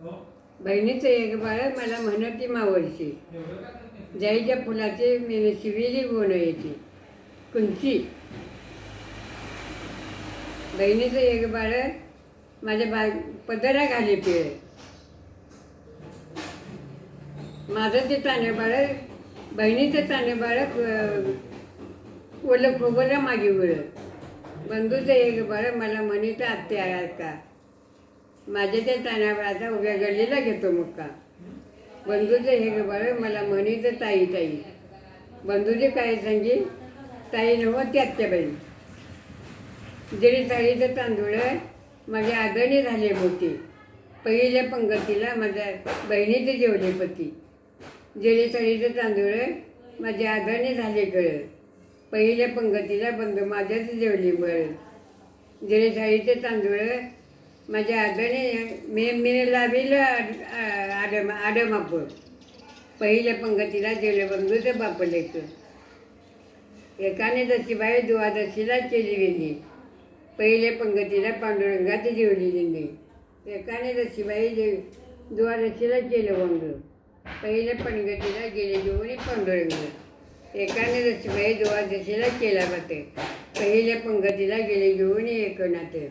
बहिणीचं एक बाळ मला म्हणती मावळशी जाईच्या फुलाचे मी शिविली गुण येते. कुंची बहिणीचं एक बाळ माझ्या बा पदरा घाली पिळ माझं ते ताने बाळ बहिणीचं ताने बाळ ओलं खोबरं मागे उळ बंधूचं एक बाळ मला म्हणीत आत्या आहे माझ्या त्या आता उभ्या गल्लीला घेतो मुक्का. बंधूचं हे बरं मला म्हणीचं ताई ताई. बंधूचे काय सांगी? ताई नव ती बाई. जरी ताईचं तांदूळ माझ्या आदरणी झाले होते. पहिल्या पंगतीला माझ्या बहिणीचे जेवले पती जरी ताईचं तांदूळ माझे आदरणी झाले कळ पहिल्या पंगतीला बंधू माझ्याच जेवली बळ जरी ताईचे तांदूळ माझ्या आदरणी मी मी लावील आडम आडमापूर पहिल्या पंगतीला जेवले बंधूचं बाप लेक एकाने जशी बाई दुवादशीला केली गेली. पहिल्या पंगतीला पांडुरंगाची जेवली गेली. एकाने जशी बाई जे दुवादशीला केलं बंधू पहिल्या पंगतीला गेले जेवणी पांडुरंग. एकाने जशी बाई दुवादशीला केला बाते पहिल्या पंगतीला गेले जेवणी एक नाते